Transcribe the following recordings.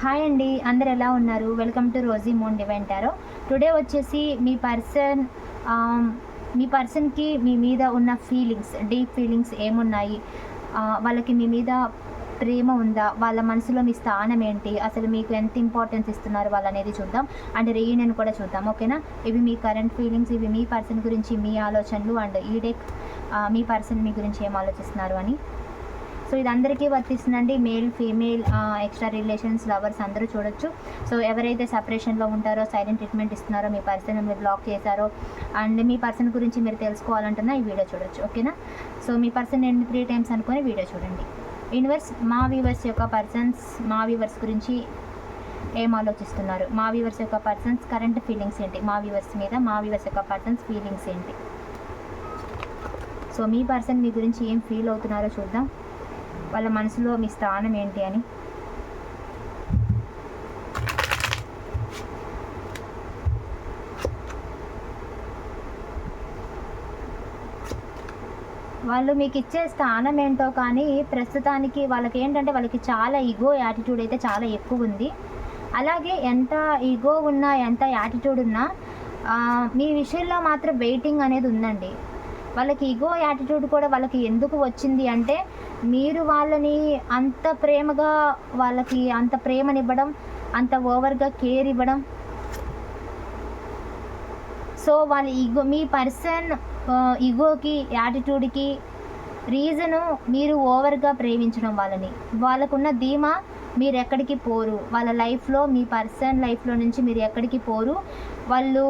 Hi అండి అందరు ఎలా ఉన్నారు? వెల్కమ్ టు రోజీ మూన్ డివెంటారో టుడే వచ్చేసి మీ పర్సన్ um, మీ పర్సన్కి మీ మీద ఉన్న ఫీలింగ్స్ డీప్ ఫీలింగ్స్ ఏమున్నాయి? వాళ్ళకి మీ మీద ప్రేమ ఉందా? వాళ్ళ మనసులో మీ స్థానం ఏంటి? అసలు మీకు ఎంత ఇంపార్టెన్స్ ఇస్తున్నారు వాళ్ళు అనేది చూద్దాం. అండ్ రీయూనియన్ కూడా చూద్దాం ఓకేనా ఇవి మీ కరెంట్ ఫీలింగ్స్ ఇవి మీ పర్సన్ గురించి మీ ఆలోచనలు. అండ్ ఈ డే మీ పర్సన్ మీ గురించి ఏం ఆలోచిస్తున్నారు అని సో ఇది అందరికీ వర్తిస్తుందండి. Male female extra relations lovers అందరూ చూడొచ్చు. సో ఎవరైతే సపరేషన్లో ఉంటారో సైలెంట్ ట్రీట్మెంట్ ఇస్తున్నారో మీ పర్సన్ మీరు బ్లాక్ చేశారో అండ్ మీ పర్సన్ గురించి మీరు తెలుసుకోవాలంటున్నా ఈ వీడియో చూడొచ్చు. ఓకేనా? సో మీ పర్సన్ నేను త్రీ టైమ్స్ అనుకొని వీడియో చూడండి. యూనివర్స్ మా వ్యూవర్స్ యొక్క పర్సన్స్ మా వ్యూవర్స్ గురించి ఏం ఆలోచిస్తున్నారు? మా వ్యూవర్స్ యొక్క పర్సన్స్ కరెంట్ ఫీలింగ్స్ ఏంటి? మా వ్యూవర్స్ మీద మా వ్యూవర్స్ యొక్క పర్సన్స్ ఫీలింగ్స్ ఏంటి? సో మీ పర్సన్ మీ గురించి ఏం ఫీల్ అవుతున్నారో చూద్దాం. వాళ్ళ మనసులో మీ స్థానం ఏంటి అని. వాళ్ళు మీకు ఇచ్చే స్థానం ఏంటో కానీ ప్రస్తుతానికి వాళ్ళకి ఏంటంటే వాళ్ళకి చాలా ఈగో యాటిట్యూడ్ అయితే చాలా ఎక్కువ ఉంది అలాగే ఎంత ఈగో ఉన్నా ఎంత యాటిట్యూడ్ ఉన్నా మీ విషయంలో మాత్రం వెయిటింగ్ అనేది ఉందండి. వాళ్ళకి ఈగో యాటిట్యూడ్ కూడా వాళ్ళకి ఎందుకు వచ్చింది అంటే మీరు వాళ్ళని అంత ప్రేమగా వాళ్ళకి అంత ప్రేమనివ్వడం అంత ఓవర్గా కేర్ ఇవ్వడం. సో వాళ్ళ ఇగో మీ పర్సన్ ఈగోకి యాటిట్యూడ్కి రీజను మీరు ఓవర్గా ప్రేమించడం వాళ్ళని. వాళ్ళకున్న ధీమా మీరు ఎక్కడికి పోరు. వాళ్ళ లైఫ్లో మీ పర్సన్ లైఫ్లో నుంచి మీరు ఎక్కడికి పోరు. వాళ్ళు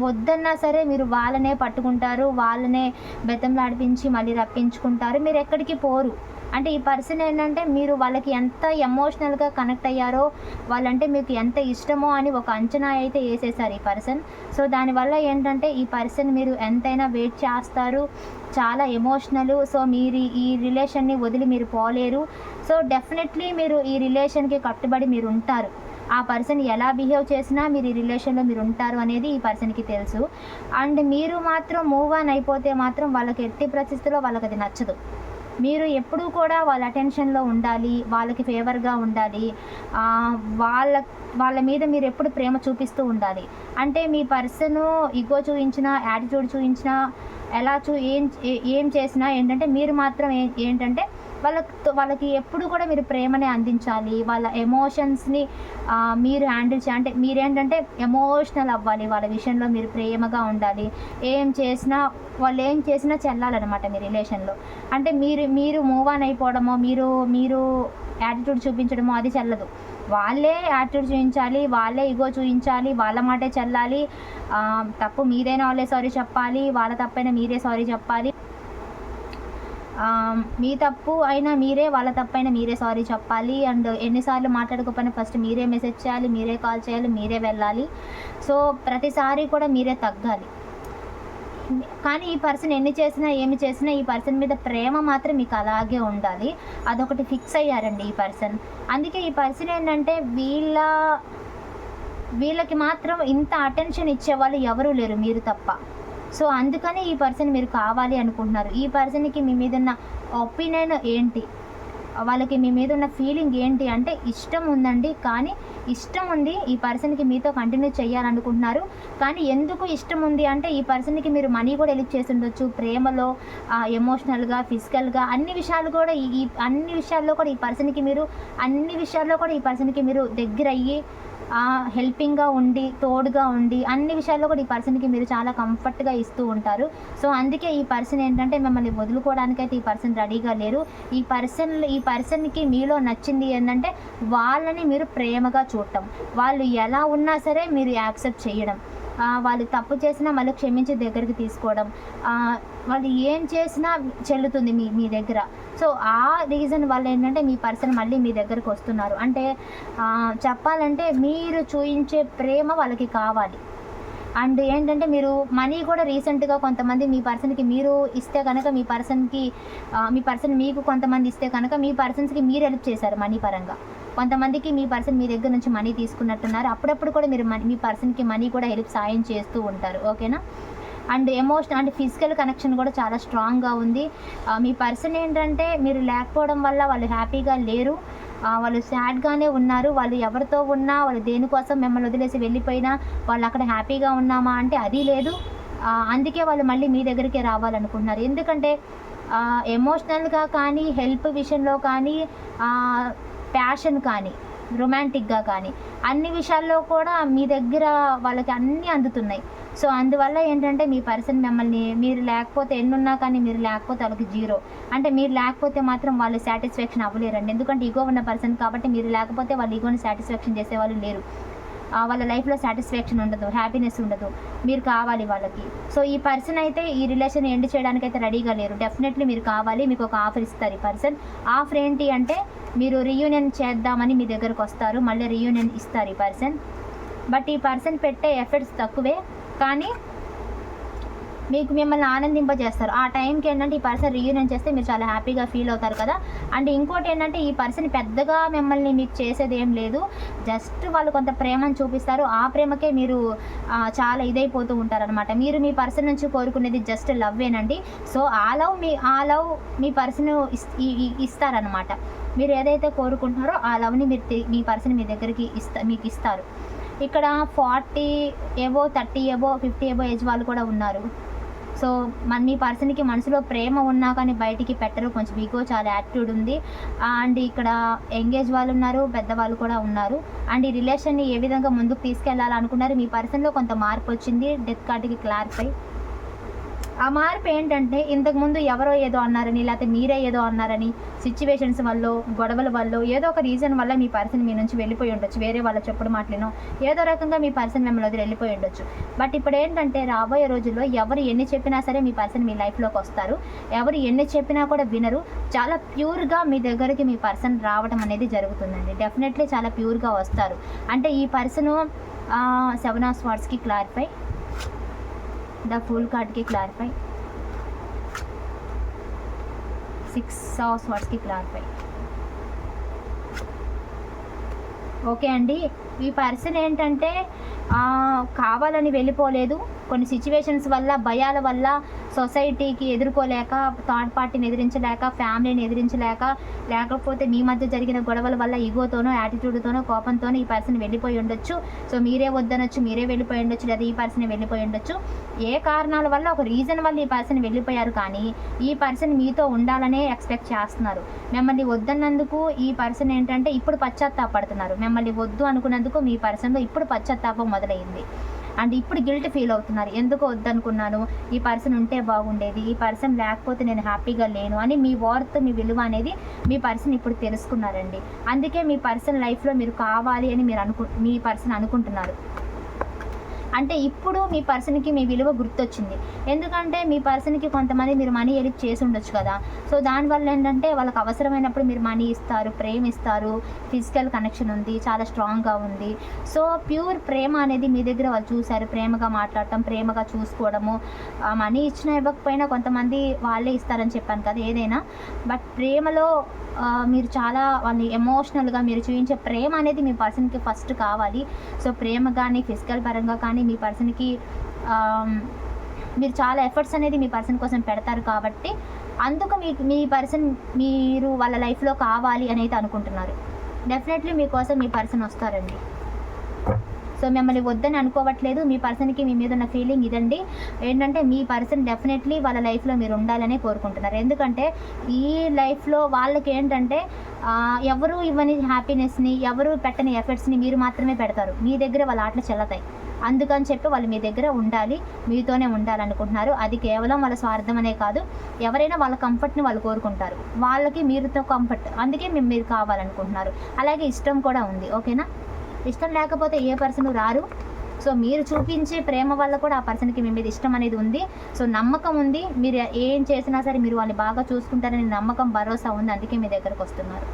వద్దన్నా సరే మీరు వాళ్ళనే పట్టుకుంటారు వాళ్ళనే బెతంలాడిపించి మళ్ళీ రప్పించుకుంటారు. మీరు ఎక్కడికి పోరు. అంటే ఈ పర్సన్ ఏంటంటే మీరు వాళ్ళకి ఎంత ఎమోషనల్గా కనెక్ట్ అయ్యారో వాళ్ళంటే మీకు ఎంత ఇష్టమో అని ఒక అంచనా అయితే వేసేసారు ఈ పర్సన్. సో దానివల్ల ఏంటంటే ఈ పర్సన్ మీరు ఎంతైనా వెయిట్ చేస్తారు చాలా ఎమోషనల్. సో మీరు ఈ రిలేషన్ని వదిలి మీరు పోలేరు. సో డెఫినెట్లీ మీరు ఈ రిలేషన్కి కట్టుబడి మీరు ఉంటారు. ఆ పర్సన్ ఎలా బిహేవ్ చేసినా మీరు ఈ రిలేషన్లో మీరు ఉంటారు అనేది ఈ పర్సన్కి తెలుసు. అండ్ మీరు మాత్రం మూవ్ ఆన్ అయిపోతే మాత్రం వాళ్ళకి ఎట్టి పరిస్థితుల్లో వాళ్ళకి అది నచ్చదు. మీరు ఎప్పుడూ కూడా వాళ్ళ అటెన్షన్లో ఉండాలి వాళ్ళకి ఫేవర్గా ఉండాలి వాళ్ళ వాళ్ళ మీద మీరు ఎప్పుడు ప్రేమ చూపిస్తూ ఉండాలి. అంటే మీ పర్సన్ ఇగో చూపించినా యాటిట్యూడ్ చూపించినా ఎలా చూ ఏం ఏం చేసినా ఏంటంటే మీరు మాత్రం ఏ- ఏంటంటే వాళ్ళకి వాళ్ళకి ఎప్పుడు కూడా మీరు ప్రేమని అందించాలి. వాళ్ళ ఎమోషన్స్ని మీరు హ్యాండిల్ చేయాలి అంటే మీరేంటంటే ఎమోషనల్ అవ్వాలి. వాళ్ళ విషయంలో మీరు ప్రేమగా ఉండాలి. ఏం చేసినా వాళ్ళు ఏం చేసినా చెల్లాలన్నమాట మీ రిలేషన్లో. అంటే మీరు మీరు మూవ్ ఆన్ అయిపోవడమో మీరు మీరు యాటిట్యూడ్ చూపించడమో అది చెల్లదు. వాళ్ళే యాటిట్యూడ్ చూపించాలి వాళ్ళే ఇగో చూపించాలి వాళ్ళ మాటే చెల్లాలి. తప్పు మీరైనా వాళ్ళే సారీ చెప్పాలి. వాళ్ళ తప్పైనా మీరే సారీ చెప్పాలి. మీ తప్పు అయినా మీరే వాళ్ళ తప్పు అయినా మీరే సారీ చెప్పాలి. అండ్ ఎన్నిసార్లు మాట్లాడకపోయినా ఫస్ట్ మీరే మెసేజ్ చేయాలి మీరే కాల్ చేయాలి మీరే వెళ్ళాలి. సో ప్రతిసారి కూడా మీరే తగ్గాలి. కానీ ఈ పర్సన్ ఎన్ని చేసినా ఏమి చేసినా ఈ పర్సన్ మీద ప్రేమ మాత్రం మీకు అలాగే ఉండాలి. అదొకటి ఫిక్స్ అయ్యారండి ఈ పర్సన్ అందుకే ఈ పర్సన్ ఏంటంటే వీళ్ళ వీళ్ళకి మాత్రం ఇంత అటెన్షన్ ఇచ్చేవాళ్ళు ఎవరూ లేరు మీరు తప్ప. సో అందుకని ఈ పర్సన్ మీరు కావాలి అనుకుంటున్నారు. ఈ పర్సన్కి మీ మీద ఉన్న ఒపీనియన్ ఏంటి? వాళ్ళకి మీ మీద ఉన్న ఫీలింగ్ ఏంటి? అంటే ఇష్టం ఉందండి కానీ ఇష్టం ఉంది ఈ పర్సన్కి మీతో కంటిన్యూ చేయాలనుకుంటున్నారు. కానీ ఎందుకు ఇష్టం ఉంది అంటే ఈ పర్సన్కి మీరు మనీ కూడా ఎలిక్ చేసి ఉండొచ్చు. ప్రేమలో ఎమోషనల్గా ఫిజికల్గా అన్ని విషయాలు కూడా ఈ ఈ అన్ని విషయాల్లో కూడా ఈ పర్సన్కి మీరు అన్ని విషయాల్లో కూడా ఈ పర్సన్కి మీరు దగ్గర అయ్యి హెల్పింగ్గా ఉండి తోడుగా ఉండి అన్ని విషయాల్లో కూడా ఈ పర్సన్కి మీరు చాలా కంఫర్ట్గా ఇస్తూ ఉంటారు. సో అందుకే ఈ పర్సన్ ఏంటంటే మిమ్మల్ని వదులుకోవడానికైతే ఈ పర్సన్ రెడీగా లేరు. ఈ పర్సన్ ఈ పర్సన్కి మీలో నచ్చింది ఏంటంటే వాళ్ళని మీరు ప్రేమగా చూడటం. వాళ్ళు ఎలా ఉన్నా సరే మీరు యాక్సెప్ట్ చేయడం. వాళ్ళు తప్పు చేసినా మళ్ళీ క్షమించి దగ్గరికి తీసుకోవడం. వాళ్ళు ఏం చేసినా చెల్లుతుంది మీ మీ దగ్గర. సో ఆ రీజన్ వల్ల ఏంటంటే మీ పర్సన్ మళ్ళీ మీ దగ్గరకు వస్తున్నారు. అంటే చెప్పాలంటే మీరు చూయించే ప్రేమ వాళ్ళకి కావాలి. అండ్ ఏంటంటే మీరు మనీ కూడా రీసెంట్గా కొంతమంది మీ పర్సన్కి మీరు ఇస్తే కనుక మీ పర్సన్కి మీ పర్సన్ మీకు కొంతమంది ఇస్తే కనుక మీ పర్సన్స్కి మీరు హెల్ప్ చేశారు మనీ పరంగా. కొంతమందికి మీ పర్సన్ మీ దగ్గర నుంచి మనీ తీసుకున్నట్టున్నారు. అప్పుడప్పుడు కూడా మీరు మీ పర్సన్కి మనీ కూడా హెల్ప్ సాయం చేస్తూ ఉంటారు. ఓకేనా? అండ్ ఎమోషన్ అంటే ఫిజికల్ కనెక్షన్ కూడా చాలా స్ట్రాంగ్గా ఉంది. మీ పర్సన్ ఏంటంటే మీరు లేకపోవడం వల్ల వాళ్ళు హ్యాపీగా లేరు. వాళ్ళు సాడ్గానే ఉన్నారు. వాళ్ళు ఎవరితో ఉన్నా వాళ్ళు దేనికోసం మిమ్మల్ని వదిలేసి వెళ్ళిపోయినా వాళ్ళు అక్కడ హ్యాపీగా ఉన్నామా అంటే అది లేదు. అందుకే వాళ్ళు మళ్ళీ మీ దగ్గరికే రావాలనుకుంటున్నారు. ఎందుకంటే ఎమోషనల్గా కానీ హెల్ప్ విషయంలో కానీ ప్యాషన్ కానీ రొమాంటిక్గా కానీ అన్ని విషయాల్లో కూడా మీ దగ్గర వాళ్ళకి అన్నీ అందుతున్నాయి. సో అందువల్ల ఏంటంటే మీ పర్సన్ మిమ్మల్ని మీరు లేకపోతే ఎన్నున్నా కానీ మీరు లేకపోతే వాళ్ళకి జీరో. అంటే మీరు లేకపోతే మాత్రం వాళ్ళు సాటిస్ఫాక్షన్ అవ్వలేరండి. ఎందుకంటే ఈగో ఉన్న పర్సన్ కాబట్టి మీరు లేకపోతే వాళ్ళు ఈగోని సాటిస్ఫాక్షన్ చేసేవాళ్ళు లేరు. వాళ్ళ లైఫ్లో సాటిస్ఫాక్షన్ ఉండదు హ్యాపీనెస్ ఉండదు. మీరు కావాలి వాళ్ళకి. సో ఈ పర్సన్ అయితే ఈ రిలేషన్ ఎండ్ చేయడానికి అయితే రెడీగా లేరు. డెఫినెట్లీ మీరు కావాలి మీకు ఒక ఆఫర్ ఇస్తారు ఈ పర్సన్ ఆఫర్ ఏంటి అంటే మీరు రీయూనియన్ చేద్దామని మీ దగ్గరకు వస్తారు మళ్ళీ రియూనియన్ ఇస్తారు ఈ పర్సన్ బట్ ఈ పర్సన్ పెట్టే ఎఫర్ట్స్ తక్కువే కానీ మీకు మిమ్మల్ని ఆనందింపజేస్తారు. ఆ టైంకి ఏంటంటే ఈ పర్సన్ రీయూనియన్ చేస్తే మీరు చాలా హ్యాపీగా ఫీల్ అవుతారు కదా. అండ్ ఇంకోటి ఏంటంటే ఈ పర్సన్ పెద్దగా మిమ్మల్ని మీకు చేసేది ఏం లేదు. జస్ట్ వాళ్ళు కొంత ప్రేమను చూపిస్తారు. ఆ ప్రేమకే మీరు చాలా ఇదైపోతూ ఉంటారనమాట మీరు మీ పర్సన్ నుంచి కోరుకునేది జస్ట్ లవ్వేనండి సో ఆ లవ్ మీ ఆ లవ్ మీ పర్సన్ ఇస్తారనమాట మీరు ఏదైతే కోరుకుంటున్నారో ఆ లవ్ని మీరు మీ పర్సన్ మీ దగ్గరికి ఇస్తా మీకు ఇస్తారు. ఇక్కడ ఫార్టీ ఏవో థర్టీ ఏవో ఫిఫ్టీ ఏవో ఏజ్ వాళ్ళు కూడా ఉన్నారు. సో మన మీ పర్సన్కి మనసులో ప్రేమ ఉన్నా కానీ బయటికి పెట్టరు. కొంచెం ఈగో చాలా యాటిట్యూడ్ ఉంది. అండ్ ఇక్కడ ఎంగేజ్ వాళ్ళు ఉన్నారు పెద్దవాళ్ళు కూడా ఉన్నారు. అండ్ ఈ రిలేషన్ని ఏ విధంగా ముందుకు తీసుకెళ్ళాలనుకున్నారు మీ పర్సన్లో కొంత మార్పు వచ్చింది. డెత్ కార్డుకి క్లారిఫై ఆ మార్పు ఏంటంటే ఇంతకుముందు ఎవరో ఏదో అన్నారని లేకపోతే మీరే ఏదో అన్నారని సిచ్యువేషన్స్ వల్ల గొడవల వల్ల ఏదో ఒక రీజన్ వల్ల మీ పర్సన్ మీ నుంచి వెళ్ళిపోయి ఉండొచ్చు. వేరే వాళ్ళ చెప్పుడు మాటలేనో ఏదో రకంగా మీ పర్సన్ మిమ్మల్ని వదిలి వెళ్ళిపోయి ఉండొచ్చు. బట్ ఇప్పుడు ఏంటంటే రాబోయే రోజుల్లో ఎవరు ఎన్ని చెప్పినా సరే మీ పర్సన్ మీ లైఫ్లోకి వస్తారు. ఎవరు ఎన్ని చెప్పినా కూడా వినరు. చాలా ప్యూర్గా మీ దగ్గరికి మీ పర్సన్ రావడం అనేది జరుగుతుందండి. డెఫినెట్లీ చాలా ప్యూర్గా వస్తారు. అంటే ఈ పర్సన్ సెవెన్ ఆఫ్ స్వార్ట్స్కి క్లారిఫై ద ఫుల్ కార్డ్కి క్లారిఫై సిక్స్ ఆఫ్ వర్డ్స్కి క్లారిఫై ఓకే అండి ఈ పర్సన్ ఏంటంటే కావాలని వెళ్ళిపోలేదు. కొన్ని సిచ్యువేషన్స్ వల్ల భయాల వల్ల సొసైటీకి ఎదుర్కోలేక థర్డ్ పార్టీని ఎదిరించలేక ఫ్యామిలీని ఎదిరించలేక లేకపోతే మీ మధ్య జరిగిన గొడవల వల్ల ఈగోతోనో యాటిట్యూడ్తోనో కోపంతోనో ఈ పర్సన్ వెళ్ళిపోయి ఉండొచ్చు. సో మీరే వద్దనొచ్చు మీరే వెళ్ళిపోయి ఉండొచ్చు లేదా ఈ పర్సన్ వెళ్ళిపోయి ఉండొచ్చు. ఏ కారణాల వల్ల ఒక రీజన్ వల్ల ఈ పర్సన్ వెళ్ళిపోయారు కానీ ఈ పర్సన్ మీతో ఉండాలనే ఎక్స్పెక్ట్ చేస్తున్నారు. మిమ్మల్ని వద్దన్నందుకు ఈ పర్సన్ ఏంటంటే ఇప్పుడు పశ్చాత్తాపడుతున్నారు. మిమ్మల్ని వద్దు అనుకున్నందుకు మీ పర్సన్లో ఇప్పుడు పశ్చాత్తాపం మొదలైంది. అండ్ ఇప్పుడు గిల్ట్ ఫీల్ అవుతున్నారు. ఎందుకు వద్దనుకున్నాను? ఈ పర్సన్ ఉంటే బాగుండేది. ఈ పర్సన్ లేకపోతే నేను హ్యాపీగా లేను అని మీ వర్త్ మీ విలువ అనేది మీ పర్సన్ ఇప్పుడు తెలుసుకున్నారండి. అందుకే మీ పర్సన్ లైఫ్లో మీరు కావాలి అని మీరు అనుకు మీ పర్సన్ అనుకుంటున్నారు. అంటే ఇప్పుడు మీ పర్సన్కి మీ విలువ గుర్తొచ్చింది. ఎందుకంటే మీ పర్సన్కి కొంతమంది మీరు మనీ ఎలిప్ చేసి ఉండొచ్చు కదా. సో దానివల్ల ఏంటంటే వాళ్ళకి అవసరమైనప్పుడు మీరు మనీ ఇస్తారు ప్రేమ ఇస్తారు. ఫిజికల్ కనెక్షన్ ఉంది చాలా స్ట్రాంగ్గా ఉంది. సో ప్యూర్ ప్రేమ అనేది మీ దగ్గర వాళ్ళు చూశారు. ప్రేమగా మాట్లాడటం ప్రేమగా చూసుకోవడము. మనీ ఇచ్చినా ఇవ్వకపోయినా కొంతమంది వాళ్ళే ఇస్తారని చెప్పాను కదా ఏదైనా. బట్ ప్రేమలో మీరు చాలా వాళ్ళని ఎమోషనల్గా మీరు చూపించే ప్రేమ అనేది మీ పర్సన్కి ఫస్ట్ కావాలి. సో ప్రేమ కానీ ఫిజికల్ పరంగా కానీ మీ పర్సన్కి మీరు చాలా ఎఫర్ట్స్ అనేది మీ పర్సన్ కోసం పెడతారు కాబట్టి అందుకు మీ మీ పర్సన్ మీరు వాళ్ళ లైఫ్లో కావాలి అని అయితే అనుకుంటున్నారు. డెఫినెట్లీ మీకోసం మీ పర్సన్ వస్తారండి. సో మిమ్మల్ని వద్దని అనుకోవట్లేదు. మీ పర్సన్కి మీ మీద ఉన్న ఫీలింగ్ ఇదండి. ఏంటంటే మీ పర్సన్ డెఫినెట్లీ వాళ్ళ లైఫ్లో మీరు ఉండాలని కోరుకుంటున్నారు. ఎందుకంటే ఈ లైఫ్లో వాళ్ళకి ఏంటంటే ఎవరు ఇవ్వని హ్యాపీనెస్ని ఎవరు పెట్టని ఎఫర్ట్స్ని మీరు మాత్రమే పెడతారు. మీ దగ్గర వాళ్ళ ఆటలు చెల్లతాయి. అందుకని చెప్పి వాళ్ళు మీ దగ్గర ఉండాలి మీతోనే ఉండాలనుకుంటున్నారు. అది కేవలం వాళ్ళ స్వార్థం అనే కాదు ఎవరైనా వాళ్ళ కంఫర్ట్ని వాళ్ళు కోరుకుంటారు. వాళ్ళకి మీరుతో కంఫర్ట్ అందుకే మేము మీరు కావాలనుకుంటున్నారు. అలాగే ఇష్టం కూడా ఉంది ఓకేనా? ఇష్టం లేకపోతే ఏ పర్సన్ రారు. సో మీరు చూపించే ప్రేమ వల్ల కూడా ఆ పర్సన్కి మీ మీద ఇష్టం అనేది ఉంది. సో నమ్మకం ఉంది. మీరు ఏం చేసినా సరే మీరు వాళ్ళని బాగా చూసుకుంటారని నమ్మకం భరోసా ఉంది. అందుకే మీ దగ్గరకు వస్తున్నారు.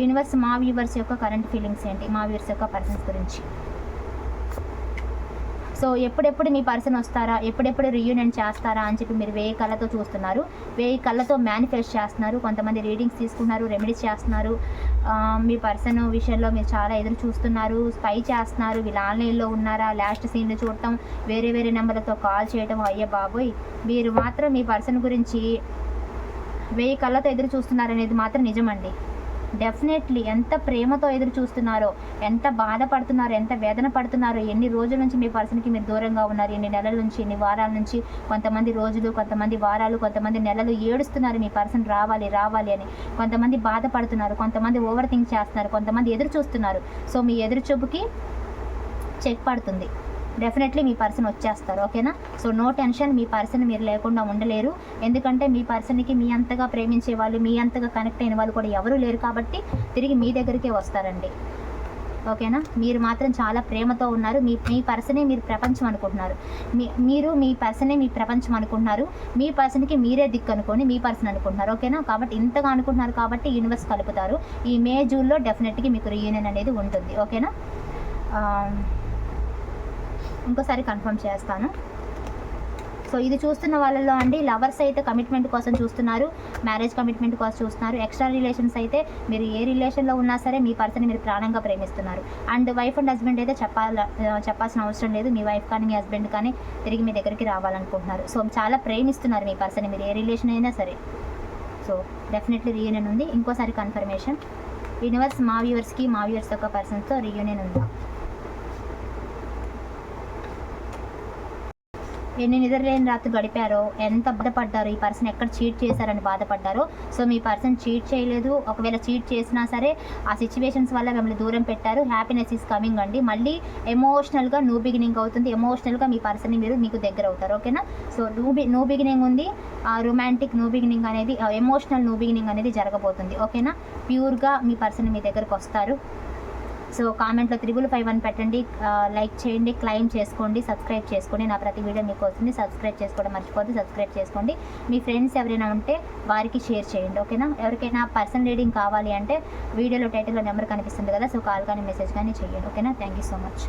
యూనివర్స్ మా వ్యూవర్స్ యొక్క కరెంట్ ఫీలింగ్స్ ఏంటి? మా వ్యూవర్స్ యొక్క పర్సన్స్ గురించి. సో ఎప్పుడెప్పుడు మీ పర్సన్ వస్తారా? ఎప్పుడెప్పుడు రీయూనియన్ చేస్తారా? అని చెప్పి మీరు వేయి కళ్ళతో చూస్తున్నారు. వేయి కళ్ళతో మేనిఫెస్ట్ చేస్తున్నారు. కొంతమంది రీడింగ్స్ తీసుకున్నారు రెమెడీస్ చేస్తున్నారు. మీ పర్సన్ విషయంలో మీరు చాలా ఎదురు చూస్తున్నారు. స్పై చేస్తున్నారు. వీళ్ళు ఆన్లైన్లో ఉన్నారా? లాస్ట్ సీన్లు చూడటం వేరే వేరే నెంబర్లతో కాల్ చేయడం అయ్యే బాబోయ్! మీరు మాత్రం మీ పర్సన్ గురించి వేయి కళ్ళతో ఎదురు చూస్తున్నారనేది మాత్రం నిజమండి. డెఫినెట్లీ ఎంత ప్రేమతో ఎదురు చూస్తున్నారో ఎంత బాధపడుతున్నారో ఎంత వేదన పడుతున్నారో ఎన్ని రోజుల నుంచి మీ పర్సన్కి మీరు దూరంగా ఉన్నారు ఎన్ని నెలల నుంచి ఎన్ని వారాల నుంచి కొంతమంది రోజులు కొంతమంది వారాలు కొంతమంది నెలలు ఏడుస్తున్నారు మీ పర్సన్ రావాలి రావాలి అని. కొంతమంది బాధపడుతున్నారు కొంతమంది ఓవర్ థింక్ చేస్తున్నారు కొంతమంది ఎదురు చూస్తున్నారు. సో మీ ఎదురు చూపుకి చెక్ పడుతుంది. డెఫినెట్లీ మీ పర్సన్ వచ్చేస్తారు ఓకేనా సో నో టెన్షన్ మీ పర్సన్ మీరు లేకుండా ఉండలేరు. ఎందుకంటే మీ పర్సన్కి మీ అంతగా ప్రేమించే వాళ్ళు మీ అంతగా కనెక్ట్ అయిన వాళ్ళు కూడా ఎవరూ లేరు కాబట్టి తిరిగి మీ దగ్గరికే వస్తారండి. ఓకేనా మీరు మాత్రం చాలా ప్రేమతో ఉన్నారు. మీ మీ పర్సనే మీరు ప్రపంచం అనుకుంటున్నారు. మీ మీరు మీ పర్సనే మీ ప్రపంచం అనుకుంటున్నారు. మీ పర్సన్కి మీరే దిక్కు అనుకొని మీ పర్సన్ అనుకుంటున్నారు ఓకేనా కాబట్టి ఇంతగా అనుకుంటున్నారు కాబట్టి యూనివర్స్ కలుపుతారు. ఈ మే జూన్లో డెఫినెట్గా మీకు రీయూనియన్ అనేది ఉంటుంది ఓకేనా um, ఇంకోసారి కన్ఫర్మ్ చేస్తాను. సో ఇది చూస్తున్న వాళ్ళలో అండి లవర్స్ అయితే కమిట్మెంట్ కోసం చూస్తున్నారు మ్యారేజ్ కమిట్మెంట్ కోసం చూస్తున్నారు. ఎక్స్ట్రా రిలేషన్స్ అయితే మీరు ఏ రిలేషన్లో ఉన్నా సరే మీ పర్సన్ మీరు ప్రాణంగా ప్రేమిస్తున్నారు. అండ్ వైఫ్ అండ్ హస్బెండ్ అయితే చెప్పాల చెప్పాల్సిన అవసరం లేదు. మీ వైఫ్ కానీ మీ హస్బెండ్ కానీ తిరిగి మీ దగ్గరికి రావాలనుకుంటున్నారు. సో చాలా ప్రేమిస్తున్నారు మీ పర్సన్ మీరు ఏ రిలేషన్ అయినా సరే. సో డెఫినెట్లీ రీయూనియన్ ఉంది. ఇంకోసారి కన్ఫర్మేషన్ యూనివర్స్ మా వ్యూవర్స్కి మా వ్యూవర్స్ యొక్క పర్సన్స్తో రీయూనియన్ ఉందా? ఎన్ని నిద్రలేని రాత్రి గడిపారో ఎంత బాధపడ్డారో ఈ పర్సన్ ఎక్కడ చీట్ చేశారని బాధపడ్డారో. సో మీ పర్సన్ చీట్ చేయలేదు. ఒకవేళ చీట్ చేసినా సరే ఆ సిచ్యువేషన్స్ వల్ల మిమ్మల్ని దూరం పెట్టారు. హ్యాపీనెస్ ఈస్ కమింగ్ అండి. మళ్ళీ ఎమోషనల్గా న్యూ బిగినింగ్ అవుతుంది. ఎమోషనల్గా మీ పర్సన్ని మీరు మీకు దగ్గర అవుతారు. ఓకేనా? So new B new beginning ఉంది. ఆ రొమాంటిక్ న్యూ బిగినింగ్ అనేది ఎమోషనల్ న్యూ బిగినింగ్ అనేది జరగబోతుంది. ఓకేనా? ప్యూర్గా మీ పర్సన్ మీ దగ్గరకు వస్తారు. సో కామెంట్లో త్రిబుల్ ఫైవ్ వన్ పెట్టండి. లైక్ చేయండి క్లైమ్ చేసుకోండి సబ్స్క్రైబ్ చేసుకోండి. నా ప్రతి వీడియో మీకు వస్తుంది సబ్స్క్రైబ్ చేసుకోవడం మర్చిపోద్దు సబ్స్క్రైబ్ చేసుకోండి. మీ ఫ్రెండ్స్ ఎవరైనా ఉంటే వారికి షేర్ చేయండి ఓకేనా? ఎవరికైనా పర్సన్ రీడింగ్ కావాలి అంటే వీడియోలో టైటిల్లో నెంబర్ కనిపిస్తుంది కదా సో కాల్ కానీ మెసేజ్ కానీ చేయండి ఓకేనా? Thank you so much.